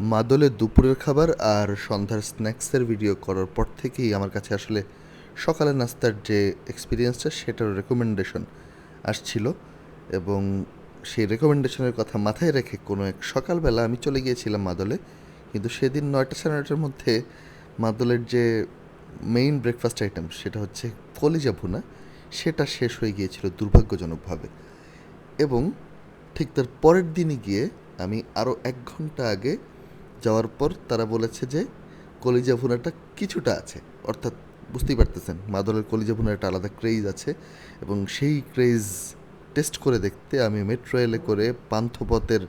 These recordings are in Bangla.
মাদলে দুপুরের খাবার আর সন্ধ্যার স্ন্যাক্সের ভিডিও করার পর থেকেই আমার কাছে আসলে সকালের নাস্তার যে এক্সপিরিয়েন্সটা সেটার রেকমেন্ডেশন আসছিল এবং সেই রেকমেন্ডেশনের কথা মাথায় রেখে কোনো এক সকালবেলা আমি চলে গিয়েছিলাম মাদলে। কিন্তু সেদিন নয়টা সাড়ে নয়টার মধ্যে মাদলের যে মেইন ব্রেকফাস্ট আইটেম সেটা হচ্ছে কলিজা ভুনা, সেটা শেষ হয়ে গিয়েছিল দুর্ভাগ্যজনকভাবে। এবং ঠিক তার পরের দিনই গিয়ে আমি আরও এক ঘণ্টা আগে যাওয়ার পর তারা বলেছে যে কলিজা ভুনাটা কিছুটা আছে। অর্থাৎ বুঝতেই পারতেছেন, মাদলের কলিজা ভুনার একটা আলাদা ক্রেজ আছে এবং সেই ক্রেজ টেস্ট করে দেখতে আমি মেট্রো রেলে করে পান্থপথের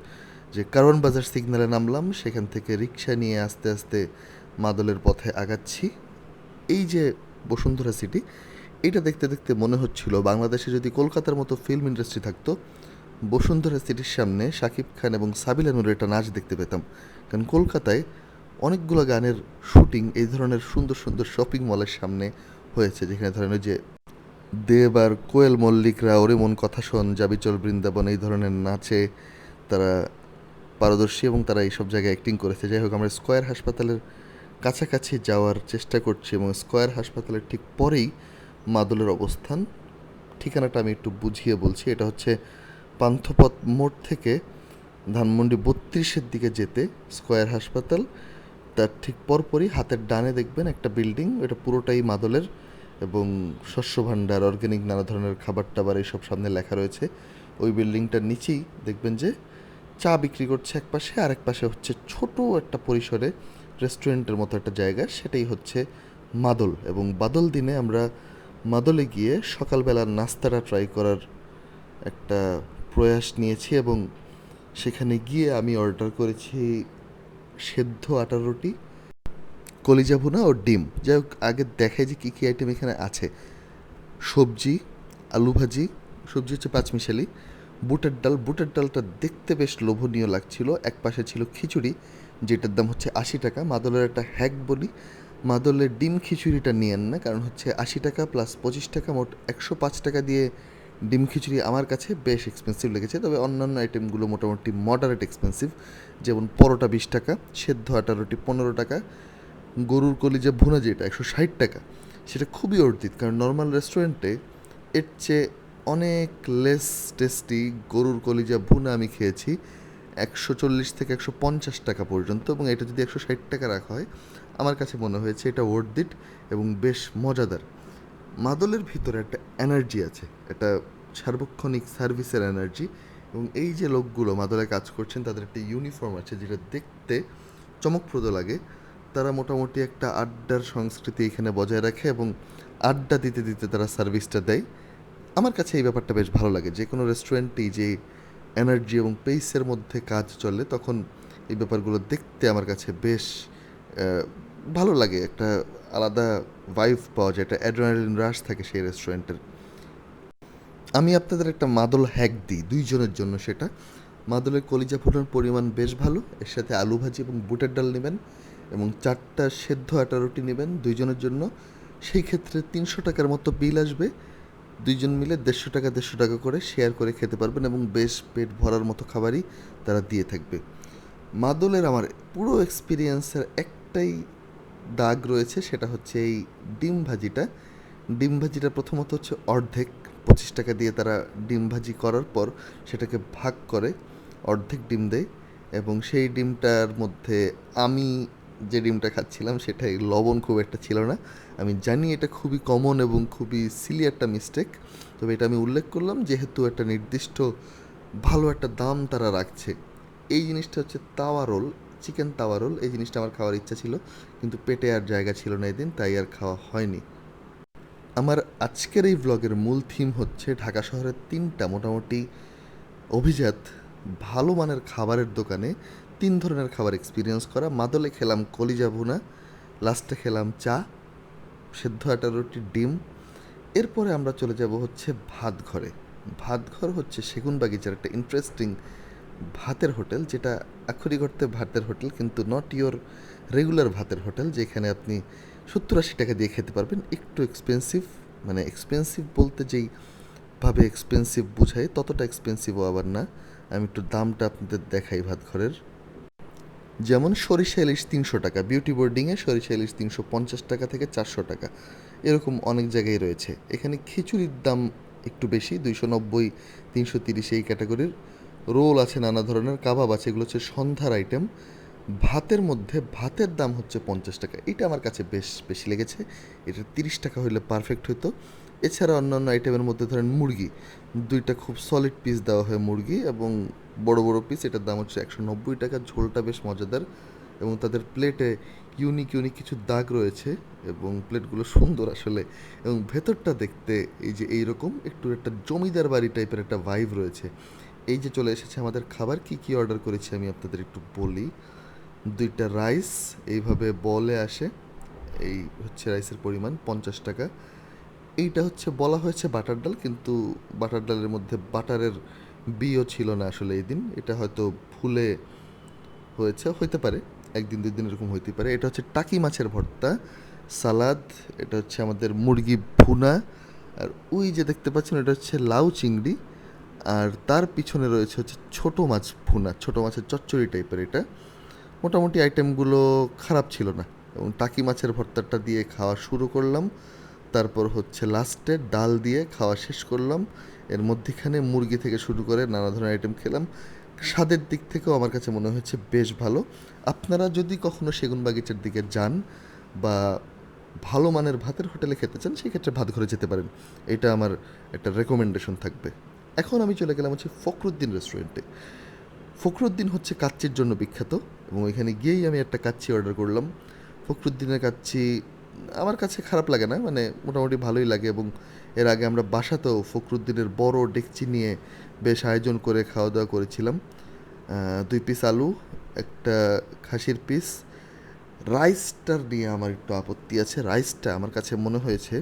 যে কারওয়ান বাজার সিগন্যালে নামলাম, সেখান থেকে রিক্সা নিয়ে আস্তে আস্তে মাদলের পথে আগাচ্ছি। এই যে বসুন্ধরা সিটি এটা দেখতে দেখতে মনে হচ্ছিল বাংলাদেশে যদি কলকাতার মতো ফিল্ম ইন্ডাস্ট্রি থাকতো বসুন্ধরা সিটির সামনে শাকিব খান এবং সাবিলা নূরের একটা নাচ দেখতে পেতাম। কারণ কলকাতায় অনেকগুলো গানের শুটিং এই ধরনের সুন্দর সুন্দর শপিং মলের সামনে হয়েছে, যেখানে ধরেন ওই যে দেব আর কোয়েল মল্লিকরা, ওরে মন কথা শোন, যাবি চল বৃন্দাবন, এই ধরনের নাচে তারা পারদর্শী এবং তারা এইসব জায়গায় অ্যাক্টিং করেছে। যাই হোক, আমরা স্কয়ার হাসপাতালের কাছাকাছি যাওয়ার চেষ্টা করছি এবং স্কয়ার হাসপাতালের ঠিক পরেই মাদলের অবস্থান। ঠিকানাটা আমি একটু বুঝিয়ে বলছি, এটা হচ্ছে পান্থপথ মোড় থেকে ধানমন্ডি বত্রিশের দিকে যেতে স্কয়ার হাসপাতাল। তার ঠিক পরপরই হাতের ডানে দেখবেন একটা বিল্ডিং, এটা পুরোটাই মাদলের এবং শস্য ভাণ্ডার অর্গ্যানিক নানা ধরনের খাবার টাবার এইসব সামনে লেখা রয়েছে। ওই বিল্ডিংটার নিচেই দেখবেন যে চা বিক্রি করছে এক পাশে, আর এক পাশে হচ্ছে ছোট একটা পরিসরে রেস্টুরেন্টের মতো একটা জায়গা, সেটাই হচ্ছে মাদল। এবং বাদল দিনে আমরা মাদলে গিয়ে সকালবেলার নাস্তাটা ট্রাই করার একটা প্রয়াস নিয়েছি এবং সেখানে গিয়ে আমি অর্ডার করেছি সেদ্ধ আটার রুটি, কলিজা ভুনা ও ডিম। যাই হোক, আগে দেখাই যে কী কী আইটেম এখানে আছে। সবজি, আলু ভাজি, সবজি হচ্ছে পাঁচমিশালি, বুটের ডাল। বুটের ডালটা দেখতে বেশ লোভনীয় লাগছিল। এক পাশে ছিল খিচুড়ি, যেটার দাম হচ্ছে আশি টাকা। মাদলের একটা হ্যাক বলি, মাদলের ডিম খিচুড়িটা নিয়েন না, কারণ হচ্ছে আশি টাকা প্লাস পঁচিশ টাকা, মোট একশো পাঁচ টাকা দিয়ে ডিম খিচুড়ি আমার কাছে বেশ এক্সপেন্সিভ লেগেছে, তবে অন্যান্য আইটেমগুলো মোটামুটি মডারেট এক্সপেন্সিভ যেমন পরোটা বিশ টাকা, সেদ্ধ আটা রুটি পনেরো টাকা, গরুর কলিজা ভুনা যেটা একশো ষাট টাকা, সেটা খুবই অর্জিত। কারণ নর্মাল রেস্টুরেন্টে এর চেয়ে অনেক লেস টেস্টি গরুর কলিজা ভুনা আমি খেয়েছি একশো চল্লিশ থেকে একশো পঞ্চাশ টাকা পর্যন্ত, এবং এটা যদি একশো ষাট টাকা রাখা হয়, আমার কাছে মনে হয়েছে এটা ওর্দিট এবং বেশ মজাদার। মাদলের ভিতরে একটা এনার্জি আছে, একটা সার্বক্ষণিক সার্ভিসের এনার্জি এবং এই যে লোকগুলো মাদলে কাজ করছেন, তাদের একটা ইউনিফর্ম আছে যেটা দেখতে চমকপ্রদ লাগে। তারা মোটামুটি একটা আড্ডার সংস্কৃতি এখানে বজায় রাখে এবং আড্ডা দিতে দিতে তারা সার্ভিসটা দেয়। আমার কাছে এই ব্যাপারটা বেশ ভালো লাগে, যে কোনো রেস্টুরেন্টেই যে এনার্জি এবং পেসের মধ্যে কাজ চলে, তখন এই ব্যাপারগুলো দেখতে আমার কাছে বেশ ভালো লাগে, একটা আলাদা ভাইভ পাওয়া যায়, একটা অ্যাড্রেনালিন রাশ থাকে সেই রেস্টুরেন্টের আমি আপনাদের একটা মাদল হ্যাক দিই, দুইজনের জন্য সেটা। মাদলের কলিজা ফুটার পরিমাণ বেশ ভালো, এর সাথে আলু ভাজি এবং বুটের ডাল নেবেন এবং চারটা সেদ্ধ আটা রুটি নেবেন দুইজনের জন্য। সেই ক্ষেত্রে তিনশো টাকার মতো বিল আসবে, দুইজন মিলে দেড়শো টাকা দেড়শো টাকা করে শেয়ার করে খেতে পারবেন এবং বেশ পেট ভরার মতো খাবারই তারা দিয়ে থাকবে। মাদলের আমার পুরো এক্সপিরিয়েন্সের একটাই দাগ রয়েছে, সেটা হচ্ছে এই ডিম ভাজিটা। ডিম ভাজিটা প্রথমত হচ্ছে অর্ধেক, পঁচিশ টাকা দিয়ে তারা ডিম ভাজি করার পর সেটাকে ভাগ করে, অর্ধেক ডিম দেয় এবং সেই ডিমটার মধ্যে আমি যে ডিমটা খাচ্ছিলাম, সেটাই লবণ খুব একটা ছিল না। আমি জানি এটা খুবই কমন এবং খুবই সিলি একটা মিস্টেক তবে এটা আমি উল্লেখ করলাম যেহেতু একটা নির্দিষ্ট ভালো একটা দাম তারা রাখছে। এই জিনিসটা হচ্ছে তাওয়া রোল। চিকেন তাওয়া রোল, এই জিনিসটা আমার খাওয়ার ইচ্ছা ছিল, কিন্তু পেটে আর জায়গা ছিল না এদিন, তাই আর খাওয়া হয়নি। আমার আজকের এই ব্লগের মূল থিম হচ্ছে ঢাকা শহরের তিনটা মোটামুটি অভিজাত, ভালো মানের খাবারের দোকানে তিন ধরনের খাবার এক্সপিরিয়েন্স করা। মাদলে খেলাম কলিজা ভুনা, লাস্টে খেলাম চা, সেদ্ধ আটা রুটি, ডিম। এরপরে আমরা চলে যাব হচ্ছে ভাত ঘরে ভাত ঘর হচ্ছে সেগুন বাগিচার একটা ইন্টারেস্টিং ভাতের হোটেল, যেটা আক্ষরিক অর্থে ভাতের হোটেল, কিন্তু নট ইয়োর রেগুলার ভাতের হোটেল, যেখানে আপনি সত্তর আশি টাকা দিয়ে খেতে পারবেন। একটু এক্সপেন্সিভ মানে এক্সপেন্সিভ বলতে যেই ভাবে এক্সপেন্সিভ বোঝায় ততটা এক্সপেন্সিভও আবার না। আমি একটু দামটা আপনাদের দেখাই ভাত ঘরের যেমন সরিষা ইলিশ তিনশো টাকা বিউটি বোর্ডিংয়ে সরিষা ইলিশ তিনশো পঞ্চাশ টাকা থেকে চারশো টাকা। এরকম অনেক জায়গায় রয়েছে। এখানে খিচুড়ির দাম একটু বেশি, দুইশো নব্বই, তিনশো তিরিশ এই ক্যাটাগরির রোল আছে নানা ধরনের, কাবাব আছে, এগুলো হচ্ছে সন্ধ্যার আইটেম ভাতের মধ্যে, ভাতের দাম হচ্ছে পঞ্চাশ টাকা। এটা আমার কাছে বেশ বেশি লেগেছে। এটা তিরিশ টাকা হলে পারফেক্ট হতো এছাড়া অন্যান্য আইটেমের মধ্যে ধরেন মুরগি। দুইটা খুব সলিড পিস দেওয়া হয় মুরগি এবং বড় বড় পিস এটার দাম হচ্ছে একশো নব্বই টাকা। ঝোলটা বেশ মজাদার এবং তাদের প্লেটে ইউনিক ইউনিক কিছু দাগ রয়েছে এবং প্লেটগুলো সুন্দর আসলে। এবং ভেতরটা দেখতে এই যে এইরকম, একটু একটা জমিদার বাড়ি টাইপের একটা ভাইব রয়েছে। এই যে চলে এসেছে আমাদের খাবার, কি কি অর্ডার করেছি আমি আপনাদের একটু বলি। দুইটা রাইস এইভাবে বলে আসে, এই হচ্ছে রাইসের পরিমাণ, পঞ্চাশ টাকা। এইটা হচ্ছে, বলা হয়েছে বাটার ডাল, কিন্তু বাটার ডালের মধ্যে বাটারের বিও ছিল না আসলে এই দিন। এটা হয়তো ভুলে হয়েছে, হইতে পারে। একদিন, দুই দিন এরকম হইতে পারে। এটা হচ্ছে টাকি মাছের ভর্তা, সালাদ, এটা হচ্ছে আমাদের মুরগি ভুনা, আর ওই যে দেখতে পাচ্ছেন, এটা হচ্ছে লাউ চিংড়ি। আর তার পিছনে রয়েছে হচ্ছে ছোট মাছ ভুনা, ছোট মাছের চচ্চড়ি টাইপের এটা। মোটামুটি আইটেমগুলো খারাপ ছিল না এবং টাকি মাছের ভর্তাটা দিয়ে খাওয়া শুরু করলাম। তারপর হচ্ছে লাস্টে ডাল দিয়ে খাওয়া শেষ করলাম। এর মধ্যেখানে মুরগি থেকে শুরু করে নানা ধরনের আইটেম খেলাম। স্বাদের দিক থেকেও আমার কাছে মনে হয়েছে বেশ ভালো। আপনারা যদি কখনো সেগুন বাগিচার দিকে যান বা ভালো মানের ভাতের হোটেলে খেতে চান সেই ক্ষেত্রে ভাত ঘরে যেতে পারেন। এটা আমার একটা রেকমেন্ডেশন থাকবে। এখন আমি চলে গেলাম হচ্ছে ফখরুদ্দিন রেস্টুরেন্টে। ফখরুদ্দিন হচ্ছে কাচ্চির জন্য বিখ্যাত এবং ওইখানে গিয়েই আমি একটা কাচ্চি অর্ডার করলাম। ফখরুদ্দিনের কাচ্চি আমার কাছে খারাপ লাগে না মানে মোটামুটি ভালোই লাগে এবং এর আগে আমরা বাসাতেও ফখরুদ্দিনের বড় ডেকচি নিয়ে বেশ আয়োজন করে খাওয়া দাওয়া করেছিলাম দুই পিস আলু, একটা খাসির পিস রাইসটার নিয়ে আমার একটু আপত্তি আছে। রাইসটা আমার কাছে মনে হয়েছে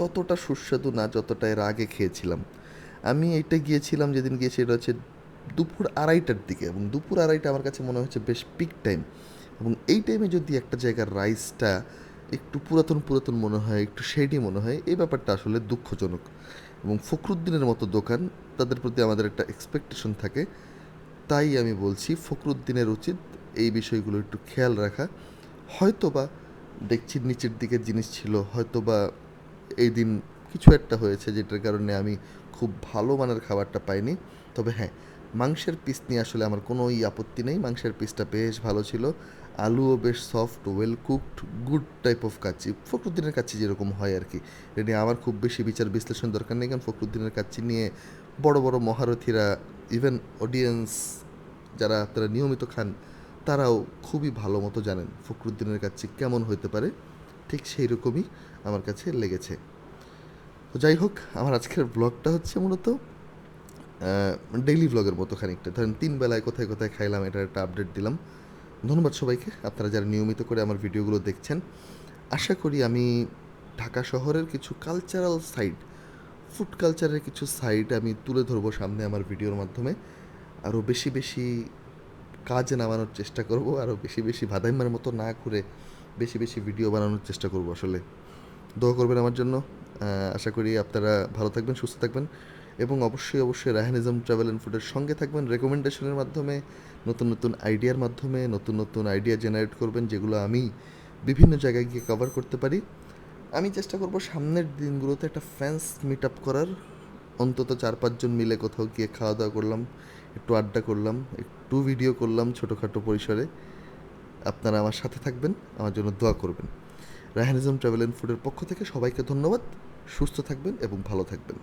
ততটা সুস্বাদু না যতটা এর আগে খেয়েছিলাম। আমি এটা গিয়েছিলাম যেদিন গিয়েছি এটা হচ্ছে দুপুর আড়াইটার দিকে এবং দুপুর আড়াইটা আমার কাছে মনে হচ্ছে বেশ পিক টাইম এবং এই টাইমে যদি একটা জায়গার রাইসটা একটু পুরাতন পুরাতন মনে হয়, একটু শেডি মনে হয়, এই ব্যাপারটা আসলে দুঃখজনক এবং ফখরুদ্দিনের মতো দোকান তাদের প্রতি আমাদের একটা এক্সপেকটেশন থাকে। তাই আমি বলছি ফখরুদ্দিনের উচিত এই বিষয়গুলো একটু খেয়াল রাখা। হয়তোবা দেখছি নিচের দিকে জিনিস ছিল, হয়তোবা এই দিন কিছু একটা হয়েছে যেটার কারণে আমি খুব ভালো মানের খাবারটা পাইনি। তবে হ্যাঁ মাংসের পিস নিয়ে আসলে আমার কোনোই আপত্তি নেই। মাংসের পিসটা বেশ ভালো ছিল। আলুও বেশ soft well cooked good type of kacchi. ফখরুদ্দিনের কাচ্চি যেরকম হয় আর কি। এটা নিয়ে আমার খুব বেশি বিচার বিশ্লেষণ দরকার নেই। কারণ ফখরুদ্দিনের কাচ্চি নিয়ে বড় বড় মহারথীরা ইভেন অডিয়েন্স যারা আপনারা নিয়মিত খান, তারাও খুবই ভালো মতো জানেন ফখরুদ্দিনের কাছে কেমন হতে পারে। ঠিক সেই রকমই আমার কাছে লেগেছে। তো যাই হোক, আমার আজকের ব্লগটা হচ্ছে মূলত ডেইলি ব্লগের মতো খানিকটা। ধরেন তিন বেলায় কোথায় কোথায় খাইলাম, এটার একটা আপডেট দিলাম। ধন্যবাদ সবাইকে। আপনারা যারা নিয়মিত করে আমার ভিডিওগুলো দেখছেন, আশা করি আমি ঢাকা শহরের কিছু কালচারাল সাইড ফুড কালচারের কিছু সাইড আমি তুলে ধরবো সামনে আমার ভিডিওর মাধ্যমে। আরও বেশি বেশি কাজ নামানোর চেষ্টা করব আরও বেশি বেশি ভাদাইমার মতো না করে বেশি বেশি ভিডিও বানানোর চেষ্টা করব আসলে। দোয়া করবেন আমার জন্য। আশা করি আপনারা ভালো থাকবেন, সুস্থ থাকবেন। এবং অবশ্যই অবশ্যই রাহানিজম ট্রাভেল অ্যান্ড ফুডের সঙ্গে থাকবেন। রেকমেন্ডেশনের মাধ্যমে, নতুন নতুন আইডিয়ার মাধ্যমে, নতুন নতুন আইডিয়া জেনারেট করবেন, যেগুলো আমি বিভিন্ন জায়গায় গিয়ে কভার করতে পারি। আমি চেষ্টা করব সামনের দিনগুলোতে একটা ফ্যান্স মিট আপ করার। অন্তত চার পাঁচজন মিলে কোথাও গিয়ে খাওয়া দাওয়া করলাম, একটু আড্ডা করলাম, একটু ভিডিও করলাম ছোটোখাটো পরিসরে। আপনারা আমার সাথে থাকবেন, আমার জন্য দোয়া করবেন। রাহানিজম ট্রাভেল অ্যান্ড ফুডের পক্ষ থেকে সবাইকে ধন্যবাদ, সুস্থ থাকবেন এবং ভালো থাকবেন।